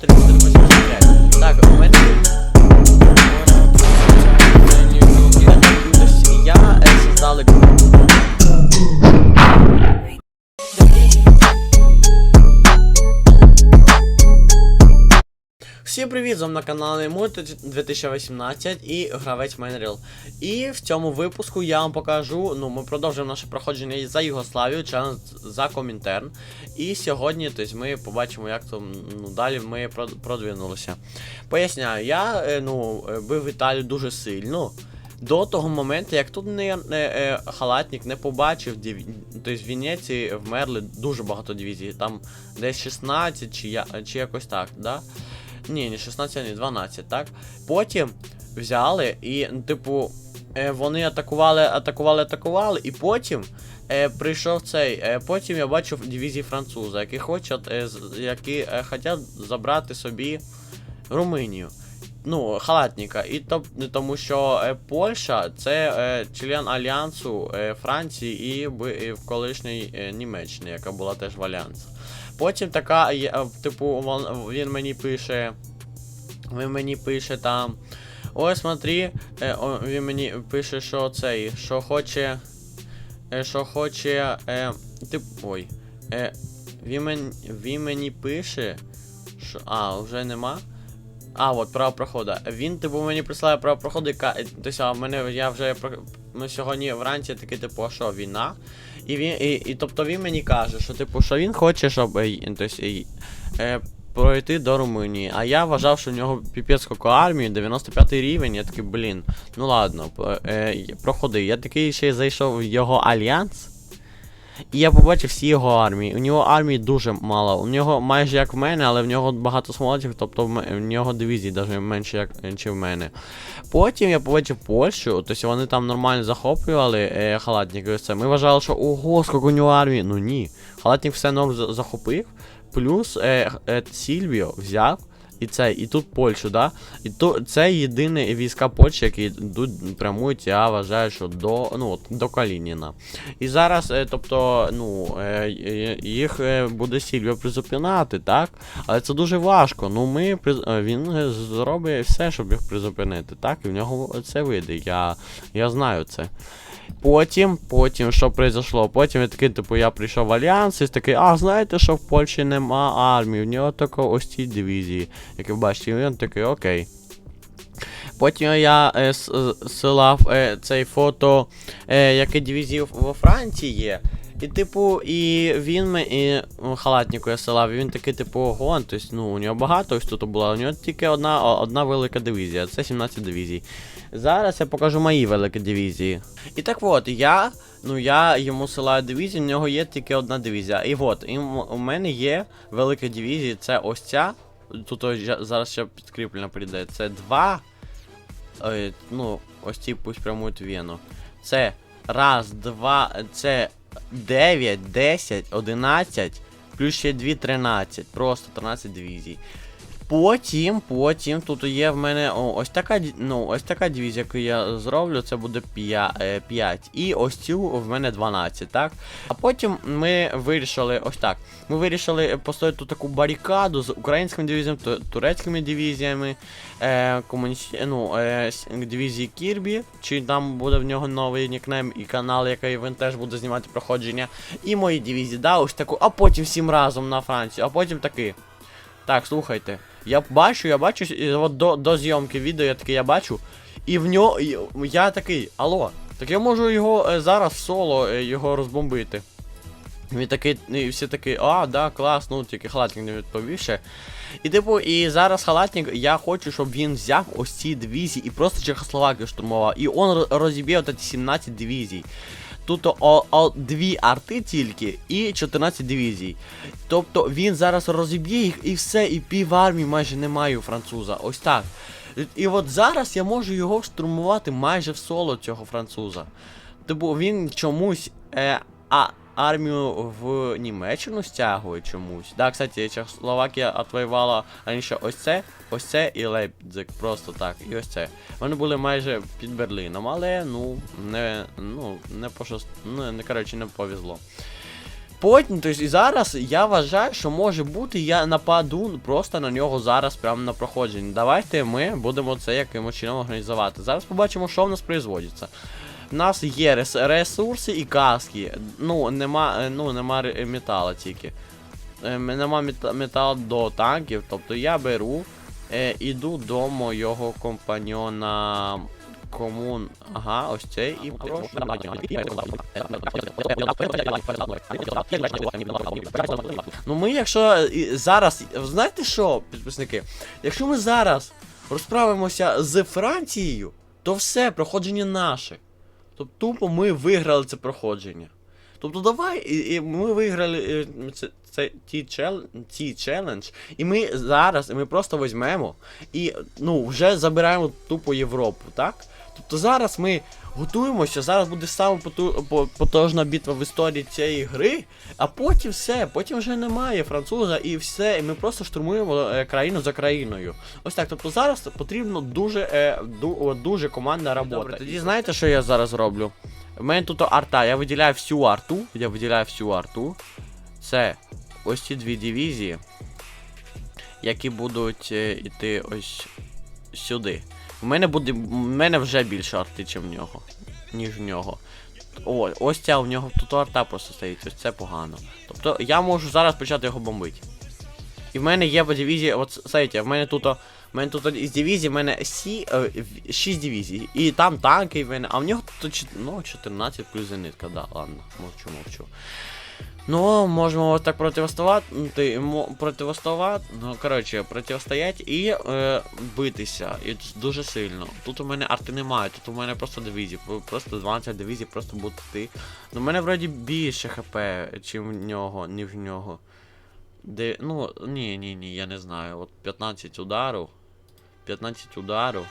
385. Всім привіт, з вами на каналі Мульти 2018 і гравець Майнріл. І в цьому випуску я вам покажу, ну, ми продовжуємо наше проходження за Югославію, челендж за Комінтерн. І сьогодні тобто, ми побачимо, як там ну, далі ми продвинулися. Поясняю, я е, ну, е, бив Італію дуже сильно. До того моменту, як тут не, не е, халатник не побачив, диві... тобто в Венеції вмерли дуже багато дивізій, там десь 16 чи, я... чи якось так, да? Ні, не 16, ні, 12, так? Потім взяли і, типу, е, вони атакували, атакували, атакували, і потім е, прийшов цей. Е, потім я бачив дивізії француза, які хочуть, е, які е, хочуть забрати собі Румунію. Ну, халатника. І то, тому що е, Польща це е, член Альянсу е, Франції і, і в колишній е, Німеччини, яка була теж в Альянсі. Потім така, є, е, типу, він мені пише. Він мені пише там. Ой, смотри, е, він мені пише, що цей, що хоче. Е, що хоче. Е, тип, ой. Е, він, мен, він мені пише. Що, а, вже нема. А, от право проходу. Він, типу, мені прислає право проходу, яка. е, Тобто, мене я вже ми сьогодні вранці такий, типу, а що, війна? І він, і, і тобто він мені каже, що типу, що він хоче, щоб е, й- тобто, е, пройти до Румунії. А я вважав, що в нього піпець коко армії, 95 рівень. Я такий, блін, ну ладно, е, проходи. Я такий ще й зайшов в його альянс. І я побачив всі його армії. У нього армії дуже мало. У нього майже як в мене, але в нього багато смолотів, тобто в, нього дивізій навіть менше, як ніж в мене. Потім я побачив Польщу, тобто вони там нормально захоплювали е, халатник і. Ми вважали, що ого, скільки у нього армії. Ну ні. Халатник все норм захопив. Плюс е, е, Сільвіо взяв. І це, і тут Польщу, да? І то це єдині війська Польщі, які йдуть прямують, я вважаю, що до, ну, от, до Калініна. І зараз, е, тобто, ну, е, їх е, буде Сільвіо призупиняти, так? Але це дуже важко. Ну, ми він зробить все, щоб їх призупинити, так? І в нього це вийде. Я, я знаю це. Потім, потім, що произошло? Потім я такий, типу, я прийшов в альянс і такий, а знаєте, що в Польщі нема армії, в нього тільки ось ці дивізії. Як ви бачите, він такий, окей. Потім я е, е, силав е, цей фото, е, яке дивізії во Франції. І, типу, і він і халатнику я силав, і він такий, типу, ого, тобто, ну, у нього багато ось тут було, у нього тільки одна, одна велика дивізія, це 17 дивізій. Зараз я покажу мої великі дивізії. І так от, я, ну я йому силаю дивізію, в нього є тільки одна дивізія. І от, і у мене є велика дивізія, це ось ця. Тут зараз ще підкріплено прийде. Це два. Е, ну, ось ці пусть прямують Вену. Це раз, два, це 9, 10, 11, плюс ще 2, 13. Просто 13 дивізій. Потім, потім тут є в мене о, ось така ну, ось така дивізія, яку я зроблю, це буде 5. 5. І ось цю в мене 12, так? А потім ми вирішили ось так. Ми вирішили поставити тут таку барикаду з українськими дивізіями, турецькими дивізіями, е, комуніс... ну, е, дивізії Кірбі, чи там буде в нього новий нікнейм і канал, який він теж буде знімати проходження. І мої дивізії, да, ось таку, а потім всім разом на Францію, а потім такий. Так, слухайте. Я бачу, я бачу, от до, до зйомки відео я такий, я бачу. І в нього. Я такий, алло, так я можу його е, зараз соло е, його розбомбити. Він такий, і всі такі, а, да, клас, ну тільки халатник не відповів ще. І типу, і зараз халатник, я хочу, щоб він взяв ось ці дивізії і просто Чехословакію штурмував. І он розіб'є ці 17 дивізій. Тут о, о, дві арти тільки і 14 дивізій. Тобто він зараз розіб'є їх і все, і пів армії майже немає у француза. Ось так. І, от зараз я можу його штурмувати майже в соло цього француза. Тобто він чомусь е, а, армію в Німеччину стягує чомусь. Да, кстати, Чехословакія отвоювала раніше ось це, ось це і Лейпциг, просто так, і ось це. Вони були майже під Берліном, але ну не, ну, не пощаст... ну, не, коротше, не повезло. потім, тобто і зараз я вважаю, що може бути, я нападу просто на нього зараз прямо на проходженні. Давайте ми будемо це якимось чином організувати. Зараз побачимо, що в нас производиться. У нас є рес- ресурси і каски. Ну, нема, е, ну, нема метала тільки. Е, Нема мета- металу до танків, тобто я беру, е, іду до мого компаньона комун. Ага, ось цей і прошу. Ну ми якщо зараз, знаєте що, підписники? Якщо ми зараз розправимося з Францією, то все, проходження наше. Тобто тупо ми виграли це проходження. Тобто давай, і, і ми виграли і, це, це ті, чел, ті челендж, і ми зараз, і ми просто візьмемо і ну, вже забираємо тупо Європу, так? Тобто зараз ми готуємося, зараз буде саме потужна битва в історії цієї гри, а потім все, потім вже немає француза і все, і ми просто штурмуємо е, країну за країною. Ось так. Тобто зараз потрібно дуже, е, дуже командна робота. Добре, тоді знаєте, що я зараз роблю? У мене тут арта, я виділяю всю арту, я виділяю всю арту. Це ось ці дві дивізії, які будуть е, іти ось сюди. У мене буде. У мене вже більше арти, ніж в нього. Ніж в нього. О, ось ця у нього тут арта просто стоїть, ось це погано. Тобто я можу зараз почати його бомбити. І в мене є по дивізії, от знаєте, в мене тут. В мене тут із дивізії, в мене сі, е, 6 дивізій. І там танки в мене, а в нього тут ну, 14 плюс зенитка, да, ладно, мовчу, мовчу. Ну, можемо ось так противоставати, мо- противоставати, ну, коротше, противостояти і е, битися. І дуже сильно. Тут у мене арти немає, тут у мене просто дивізії, просто 12 дивізій просто йти. Ну, в мене вроді більше хп, чим в нього, ніж в нього. Де, ну, ні, ні, ні, я не знаю. От 15 ударів. 15 ударів.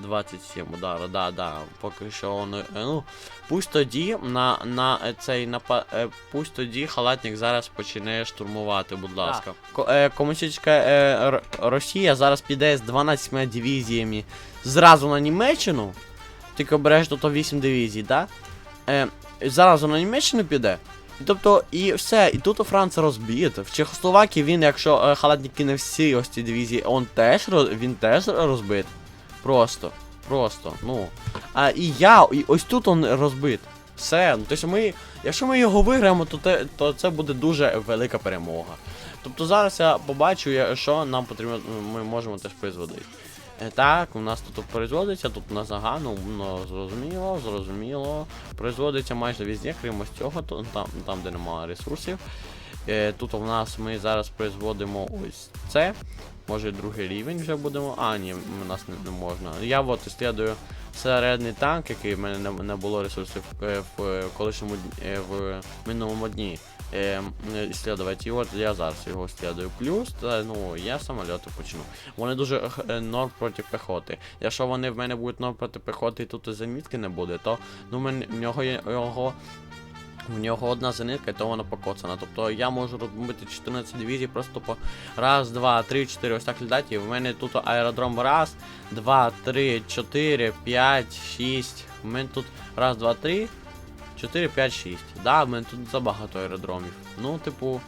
27 ударів, да, да. Поки що воно. е, Ну, пусть тоді на, на е, цей напа, е, пусть тоді халатник зараз почне штурмувати, будь ласка. Ко, е, комуністична е, Росія зараз піде з 12 дивізіями зразу на Німеччину. Тільки береш тут 8 дивізій, да? Е, зразу на Німеччину піде. Тобто, і все, і тут у Франція розбита. В Чехословакії він, якщо е, халатник кине всі ось ці дивізії, он теж, він теж розбит. Просто. Просто, ну. А і я, і ось тут он розбит. Все. Ну, тобто ми, якщо ми його виграємо, то, те, то це буде дуже велика перемога. Тобто зараз я побачу, що нам потрібно, ми можемо теж призводити. Е, Так, у нас тут производиться, тут на загану, ну, зрозуміло, зрозуміло. Производиться майже везде, крім ось цього, там, там, де немає ресурсів. Е, тут у нас ми зараз производимо ось це. Може другий рівень вже будемо. А, ні, у нас не, не можна. Я от ісследую середній танк, який в мене не, було ресурсів е, в е, колишньому е, в минулому дні. Е, ісследувати. І от я зараз його ісследую. Плюс, та, ну, я самольоти почну. Вони дуже е, норм проти пехоти. Якщо вони в мене будуть норм проти пехоти і тут замітки не буде, то ну, в в нього є його. В нього одна зенитка, і то вона покоцана. Тобто я можу розбити 14 дивізій просто по раз, два, три, чотири, ось так літати. І в мене тут аеродром раз, два, три, чотири, п'ять, шість. У мене тут раз, два, три, чотири, п'ять, шість. Да, в мене тут забагато аеродромів. Ну, типу.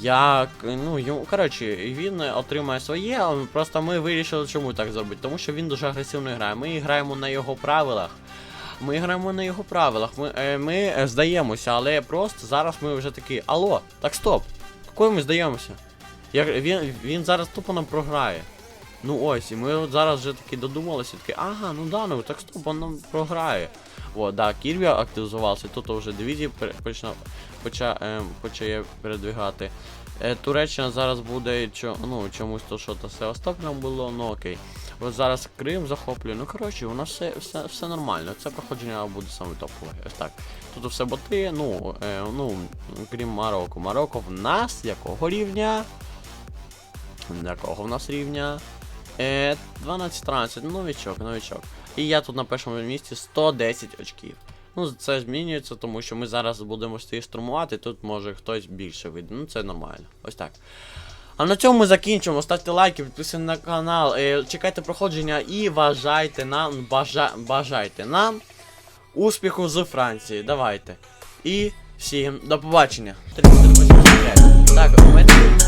Як, ну, йому, коротше, він отримає своє, а просто ми вирішили, чому так зробити. Тому що він дуже агресивно грає. Ми граємо на його правилах. Ми граємо на його правилах. Ми, е, ми е, здаємося, але просто зараз ми вже такі. Алло, так стоп. Якою ми здаємося? Як, він, він зараз тупо нам програє. Ну ось, і ми от зараз вже таки додумалися, такі, ага, ну да, ну так стоп, він нам програє. О, да, Кірві активізувався, тут вже дивізії почна, поча, е, почає передвигати. Е, Туреччина зараз буде чо, ну, чомусь то що то Севастополем було, ну окей. От зараз Крим захоплює. Ну коротше, у нас все, все, все нормально. Це проходження буде саме топове. Ось так. Тут все боти, ну, е, ну, крім Марокко. Марокко в нас якого рівня? Якого в нас рівня? Е, 12-13, новичок, новичок. І я тут на першому місці 110 очків. Ну, це змінюється, тому що ми зараз будемо стій штурмувати, тут може хтось більше вийде. Ну, це нормально. Ось так. А на цьому ми закінчимо. Ставте лайки, підписуйтесь на канал, е, чекайте проходження і вважайте нам, бажа, бажайте нам успіху з Франції. Давайте. І Всім до побачення. 3485. Так, у мене